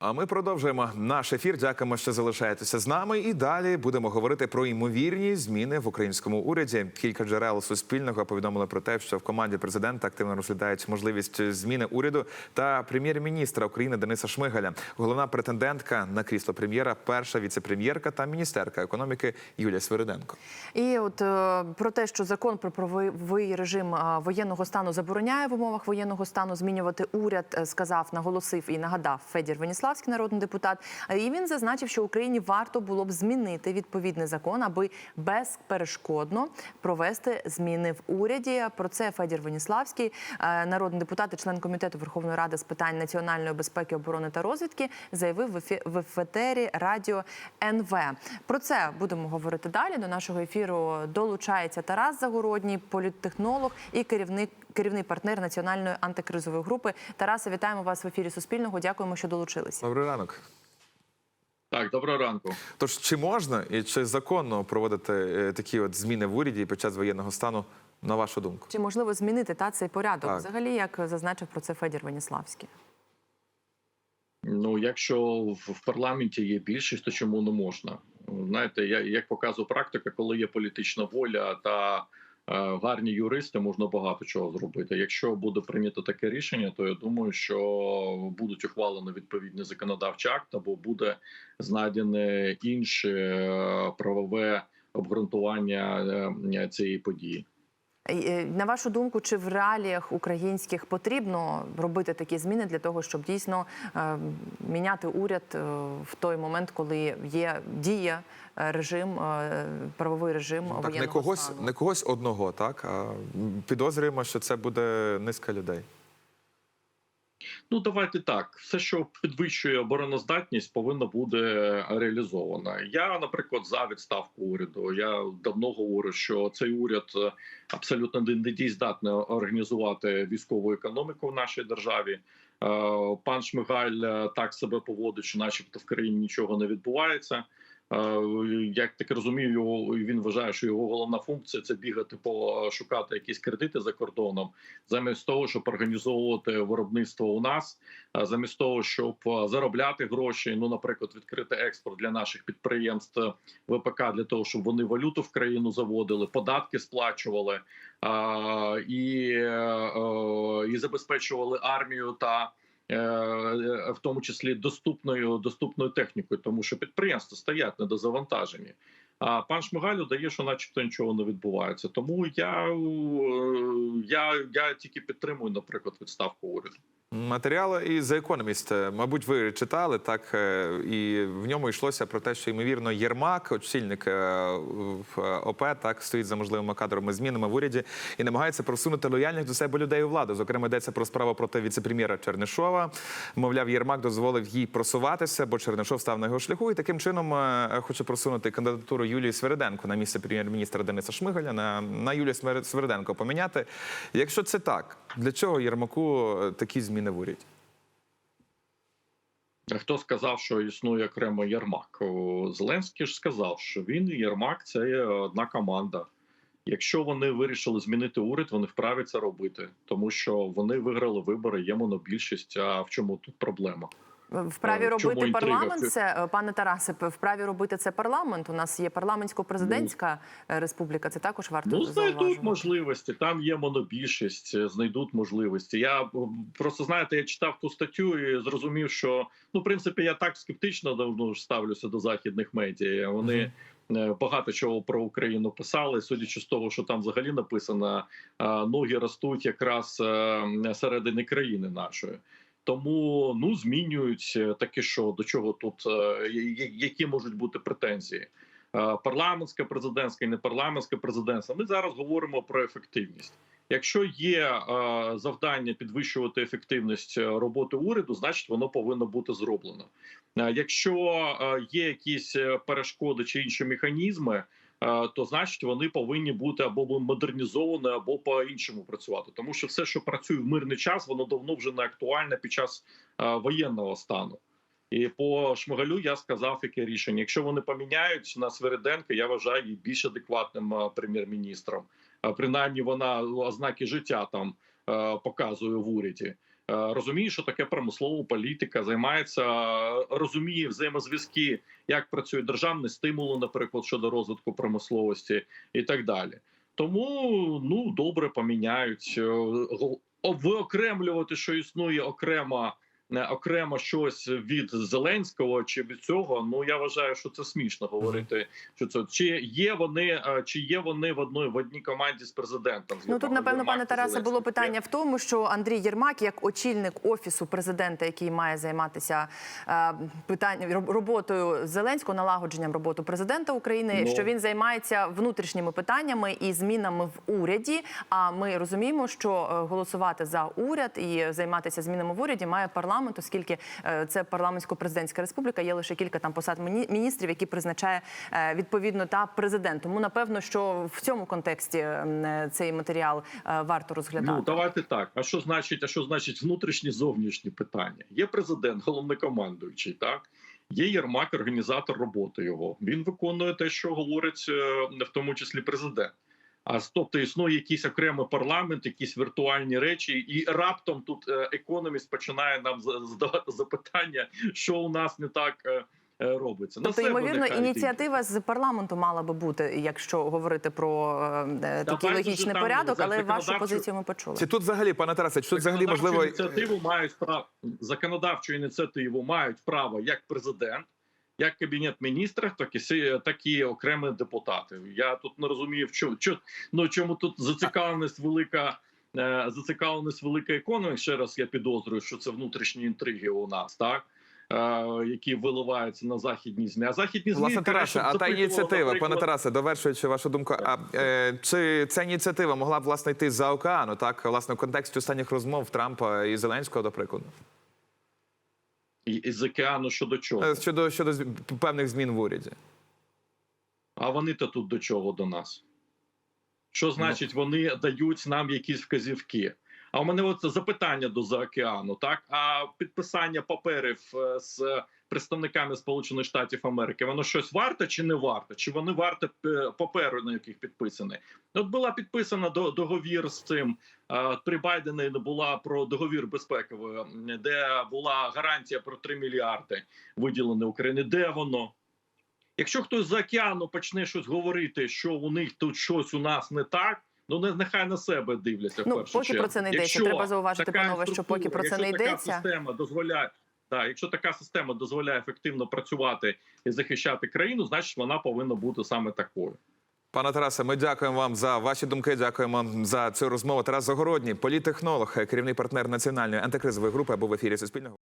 А ми продовжуємо наш ефір. Дякуємо, що залишаєтеся з нами. І далі будемо говорити про ймовірні зміни в українському уряді. Кілька джерел Суспільного повідомили про те, що в команді президента активно розглядають можливість зміни уряду та прем'єр-міністра України Дениса Шмигаля. Головна претендентка на крісло прем'єра, перша віце-прем'єрка та міністерка економіки Юлія Свириденко. І от е, про те, що закон про правовий режим е, воєнного стану забороняє в умовах воєнного стану змінювати уряд, е, сказав, наголосив і нагадав Федір Веніславський, народний депутат. Е, І він зазначив, що Україні варто було б змінити відповідний закон, аби безперешкодно провести зміни в уряді. Про це Федір Веніславський, е, народний депутат і член комітету Верховної Ради з питань національної безпеки, оборони та розвідки, заявив в ефетері радіо НВ. Про це будемо говорити далі. До нашого ефіру долучається Тарас Загородній, політтехнолог і керівник. Керівний партнер національної антикризової групи Тарасе, вітаємо вас в ефірі Суспільного. Дякуємо, що долучилися. Добрий ранок. Так, доброго ранку. Тож чи можна і чи законно проводити е, такі от зміни в уряді під час воєнного стану, на вашу думку? Чи можливо змінити та цей порядок? Так. Взагалі, як зазначив про це Федір Веніславський. Ну, якщо в парламенті є більшість, то чому не можна? Знаєте, я як показує практика, коли є політична воля та гарні юристи, можна багато чого зробити. Якщо буде прийнято таке рішення, то я думаю, що будуть ухвалені відповідні законодавчі акт, або буде знайдене інше е, правове обґрунтування е, цієї події. Е, На вашу думку, чи в реаліях українських потрібно робити такі зміни для того, щоб дійсно е, міняти уряд е, в той момент, коли є дія е, режим, е, правовий режим Так, не когось, стану? не когось одного, так а підозрюємо, що це буде низка людей. Ну, давайте так. Все, що підвищує обороноздатність, повинно бути реалізовано. Я, наприклад, за відставку уряду. Я давно говорю, що цей уряд е, абсолютно не недієздатний організувати військову економіку в нашій державі. Е, Пан Шмигаль е, так себе поводить, що, начебто, в країні нічого не відбувається. Е, Як так розумію, його він вважає, що його головна функція це бігати по е, шукати якісь кредити за кордоном, замість того, щоб організовувати виробництво у нас, замість того, щоб е, заробляти гроші. Ну, наприклад, відкрити експорт для наших підприємств ВПК для того, щоб вони валюту в країну заводили, податки сплачували і, і забезпечували армію та. Е, В тому числі доступною доступною технікою, тому що підприємства стоять недозавантажені. А пан Шмигаль дає, що, начебто, нічого не відбувається. Тому я, е, я, я тільки підтримую, наприклад, відставку уряду. Матеріали і The Economist, е, мабуть, ви читали так, е, і в ньому йшлося про те, що ймовірно Єрмак, очільник е, в ОП, так стоїть за можливими кадровими змінами в уряді і намагається просунути лояльних до себе людей у владу. Зокрема, йдеться про справу проти віцепрем'єра Чернишова. Мовляв, Єрмак дозволив їй просуватися, бо Чернишов став на його шляху, і таким чином хоче просунути кандидатуру Юлії Свириденко на місце прем'єр-міністра Дениса Шмигаля на, на Юлію Свириденко поміняти. Якщо це так, для чого Єрмаку такі зміни в уряді? Хто сказав, що існує окремо Єрмак? Зеленський ж сказав, що він і Єрмак це одна команда. Якщо вони вирішили змінити уряд, вони вправі це робити, тому що вони виграли вибори, є монобільшість. А в чому тут проблема? Вправі Е, в чому робити парламент це е, пане Тарасе. Вправі робити це парламент. У нас є парламентсько-президентська е, республіка. Це також варто Ну, знайдуть зауважувати. можливості. Там є монобільшість, знайдуть можливості. Я просто знаєте, я читав ту статтю і зрозумів, що ну, в принципі, я так скептично давно ж ставлюся до західних медіа. Вони е, багато чого про Україну писали. Судячи з того, що там взагалі написано, ноги ростуть якраз середини країни нашої. Тому ну змінюють е, таке, що до чого тут е, які можуть бути претензії. Е, парламентська президентська і непарламентська президентська. Ми зараз говоримо про ефективність. Якщо є завдання підвищувати ефективність роботи уряду, значить воно повинно бути зроблено. Якщо є якісь перешкоди чи інші механізми, то значить вони повинні бути або модернізовані, або по іншому працювати. Тому що все, що працює в мирний час, воно давно вже не актуальне під час е, воєнного стану. І по Шмигалю я сказав, яке рішення. Якщо вони поміняють на Свириденка, я вважаю її більш адекватним е, прем'єр-міністром. Е, Принаймні, вона ознаки життя там е, показує в уряді. Розуміє, що таке промислова політика, займається, е, розуміє взаємозв'язки, як працюють державні стимули, наприклад, щодо розвитку промисловості і так далі. Тому ну добре поміняють Е, виокремлювати, що існує окремо. Не Окремо щось від Зеленського чи від цього. Ну я вважаю, що це смішно говорити. Що це чи є вони, е, чи є вони в одній в одній команді з президентом? Ну тут, напевно, пане Тарасе, було питання в тому, що Андрій Єрмак, як очільник офісу президента, який має займатися е, питань роб- роботою Зеленського, налагодженням роботи президента України, Ну. що він займається внутрішніми питаннями і змінами в уряді. А ми розуміємо, що е, голосувати за уряд і займатися змінами в уряді має парламент, оскільки е, це парламентсько-президентська республіка. Є лише кілька там посад міністрів, які призначає е, відповідно та президент. Тому напевно, що в цьому контексті е, цей матеріал варто розглядати. Ну давайте так. А що значить? А що значить внутрішні зовнішні питання? Є президент, головнокомандуючий, так є Єрмак, організатор роботи його. Він виконує те, що говорить в тому числі президент. А тобто існує якийсь окремий парламент, якісь віртуальні речі, і раптом тут е, економіст починає нам задавати запитання, що у нас не так е, е, робиться. Тобто, ймовірно, ініціатива з парламенту мала би бути, якщо говорити про е, е, такий Давайте логічний там порядок, але вашу позицію ми почули. Чи тут взагалі, пане Тарасе, чи тут взагалі можливо ініціативу мають право законодавчу ініціативу мають право як президент, як кабінет міністрів, так і так і окремі депутати. Я тут не розумію, в чому чо, ну чому тут зацікавленість велика. е, Зацікавленість велика економік. Ще раз я підозрюю, що це внутрішні інтриги у нас, так е, які виливаються на західні змі. А західні змі Власне, Тарасе, а та ініціатива, пане наприклад, Тарасе, довершуючи вашу думку, а е, чи ця ініціатива могла б власне йти за океану, так власне в контексті останніх розмов Трампа і Зеленського, до прикладу, із океану щодо чого? Е, щодо щодо певних змін в уряді? А вони то тут до чого до нас? Що значить, вони дають нам якісь вказівки? А у мене от запитання до заокеану, так? А підписання паперів е, з представниками Сполучених Штатів Америки, воно щось варте чи не варте? Чи вони варте е, паперу, на яких підписані? От була підписана до- договір з цим е, при Байдені була про договір безпековий, де була гарантія про 3 мільярди виділені Україні. Де воно? Якщо хтось з океану почне щось говорити, що у них тут щось у нас не так. Ну не нехай на себе дивляться. в Ну, першу поки чергу. про це не йдеться. Якщо Треба зауважити, панове, що поки про це не йдеться. Система дозволяє так, якщо така система дозволяє ефективно працювати і захищати країну, значить вона повинна бути саме такою. Пане Тарасе, ми дякуємо вам за ваші думки. Дякуємо за цю розмову. Тарас Загородній, політтехнолог, керівний партнер національної антикризової групи, був в ефірі Суспільного.